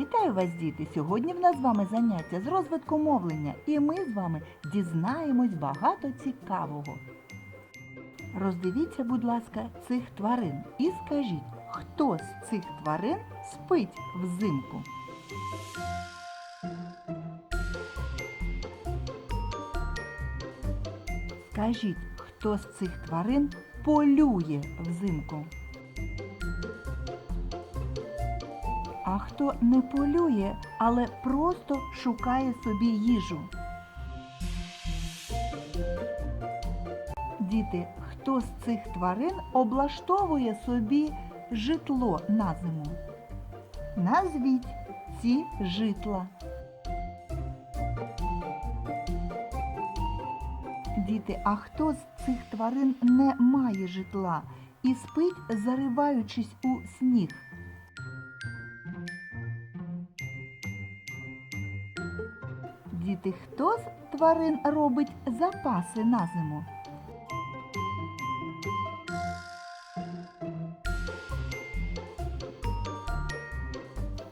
Вітаю вас, діти! Сьогодні в нас з вами заняття з розвитку мовлення, і ми з вами дізнаємось багато цікавого. Роздивіться, будь ласка, цих тварин і скажіть, хто з цих тварин спить взимку? Скажіть, хто з цих тварин полює взимку? А хто не полює, але просто шукає собі їжу? Діти, хто з цих тварин облаштовує собі житло на зиму? Назвіть ці житла. Діти, а хто з цих тварин не має житла і спить, зариваючись у сніг? Діти, хто з тварин робить запаси на зиму?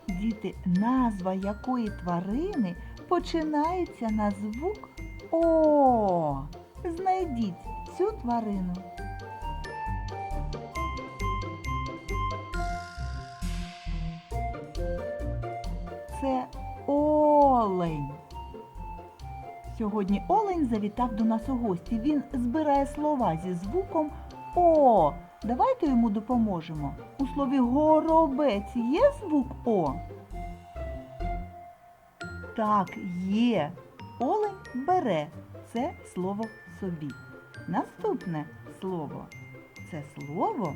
Діти, назва якої тварини починається на звук О. Знайдіть цю тварину. Сьогодні олень завітав до нас у гості. Він збирає слова зі звуком О. Давайте йому допоможемо. У слові горобець є звук О? Так, є. Олень бере це слово собі. Наступне слово. Це слово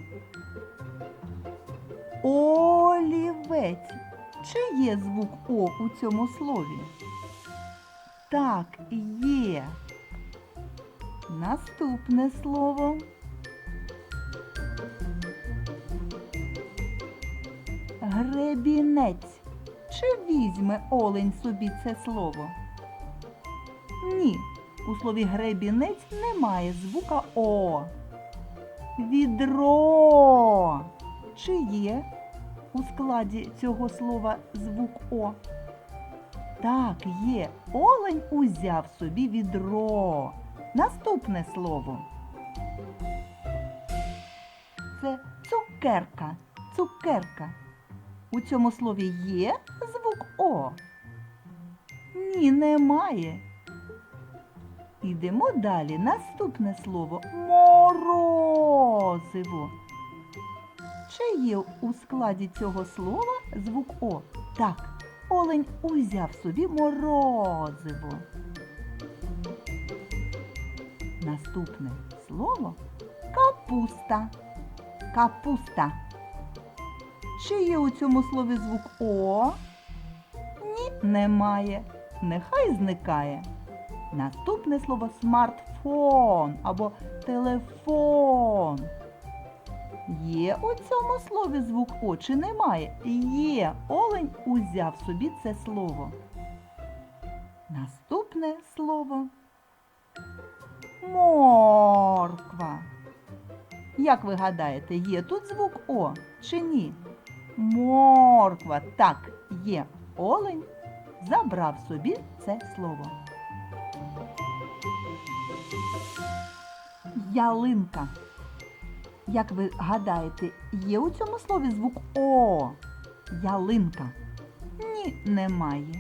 олівець. Чи є звук О у цьому слові? Так, є. Наступне слово. Гребінець. Чи візьме олень собі це слово? Ні. У слові гребінець немає звука О. Відро. Чи є у складі цього слова звук О? Так, є. Олень узяв собі відро. Наступне слово. Це цукерка. Цукерка. У цьому слові є звук О? Ні, немає. Ідемо далі. Наступне слово морозиво. Чи є у складі цього слова звук О? Так, олень узяв собі морозиво. Наступне слово капуста. Капуста. Чи є у цьому слові звук О? Ні, немає. Нехай зникає. Наступне слово смартфон або телефон. Є у цьому слові звук О чи немає? Є. Олень узяв собі це слово. Наступне слово морква. Як ви гадаєте, є тут звук О чи ні? Морква. Так, є. Олень забрав собі це слово. Ялинка. Як ви гадаєте, є у цьому слові звук О? Ялинка? Ні, немає.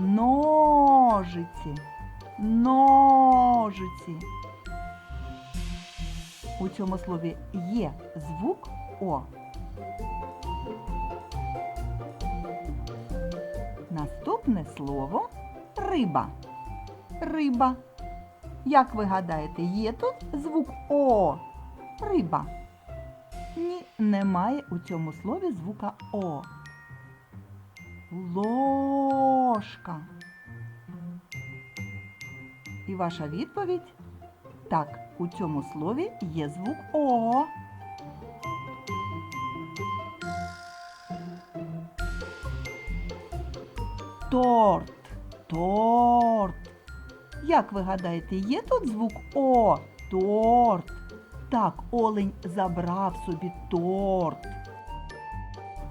Ножиці. Ножиці. У цьому слові є звук О. Наступне слово риба. Риба. Як ви гадаєте, є тут звук О? Риба. Ні, немає у цьому слові звука О. Ложка. І ваша відповідь? Так, у цьому слові є звук О. Торт. Торт. Як ви гадаєте, є тут звук О? Торт. Так, олень забрав собі торт.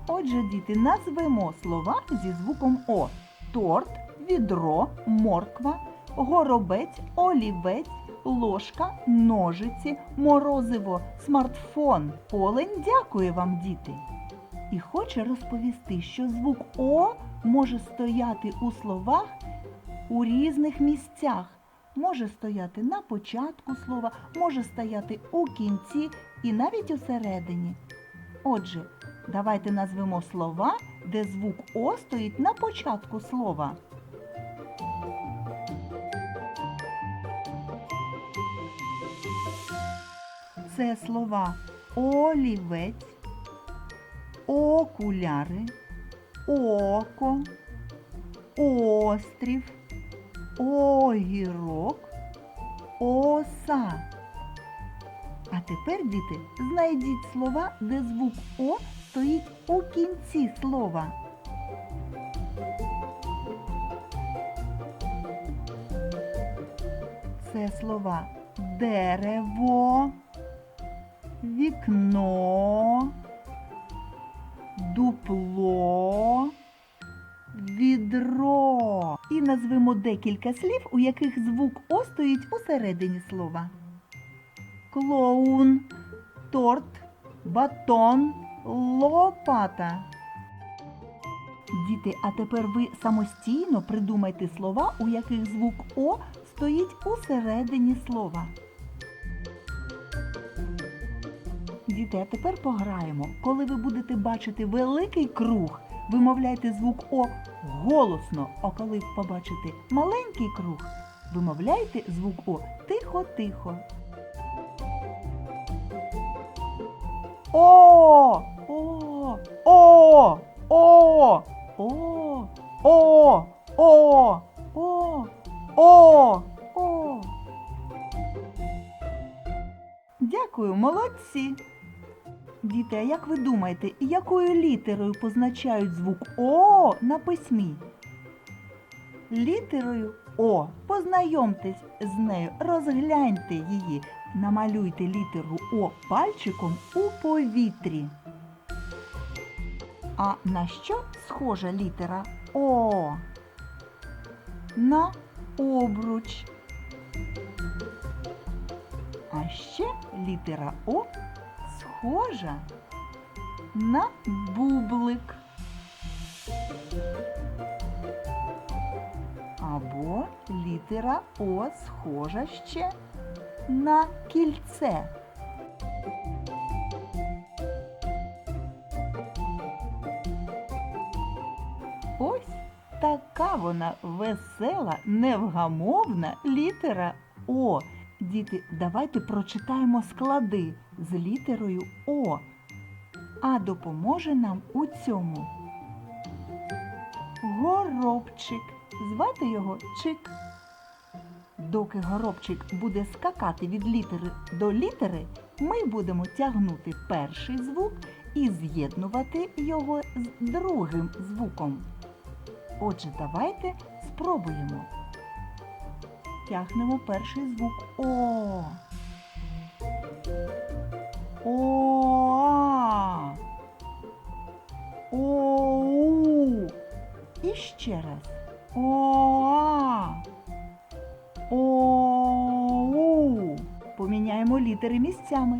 Отже, діти, назвемо слова зі звуком О. Торт, відро, морква, горобець, олівець, ложка, ножиці, морозиво, смартфон. Олень дякує вам, діти. І хоче розповісти, що звук О може стояти у словах у різних місцях. Може стояти на початку слова, може стояти у кінці і навіть усередині. Отже, давайте назвемо слова, де звук О стоїть на початку слова. Це слова олівець, окуляри, око, острів, огірок, оса. А тепер, діти, знайдіть слова, де звук О стоїть у кінці слова. Це слова дерево, вікно, дупло, відро. І назвемо декілька слів, у яких звук О стоїть усередині слова. Клоун, торт, батон, лопата. Діти, а тепер ви самостійно придумайте слова, у яких звук О стоїть усередині слова. Діти, а тепер пограємо. Коли ви будете бачити великий круг, вимовляйте звук О голосно, а коли побачите маленький круг, вимовляйте звук О тихо-тихо. О! О! О! О! О! О! О! О! О! О! Дякую, молодці. Діти, а як ви думаєте, якою літерою позначають звук О на письмі? Літерою О. Познайомтесь з нею, розгляньте її, намалюйте літеру О пальчиком у повітрі. А на що схожа літера О? На обруч. А ще літера О схожа на бублик. Або літера О схожа ще на кільце. Ось така вона весела, невгамовна літера О. Діти, давайте прочитаємо склади з літерою О. А допоможе нам у цьому. Горобчик. Звати його Чик. Доки горобчик буде скакати від літери до літери, ми будемо тягнути перший звук і з'єднувати його з другим звуком. Отже, давайте спробуємо. Тягнемо перший звук О. О. Оу. І ще раз. О. Оу. Поміняємо літери місцями.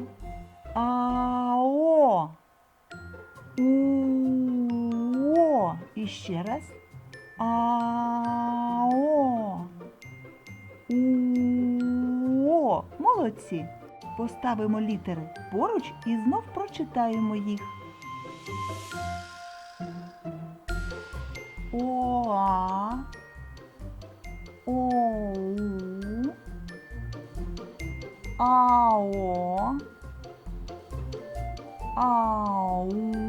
Ао. У. І ще раз. Ао. У. Молодці. Поставимо літери поруч і знов прочитаємо їх. Оа. Оу. Ао. Ау.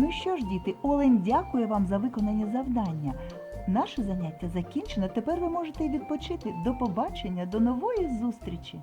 Ну що ж, діти, Олень дякує вам за виконані завдання. Наше заняття закінчено. Тепер ви можете відпочити. До побачення, до нової зустрічі!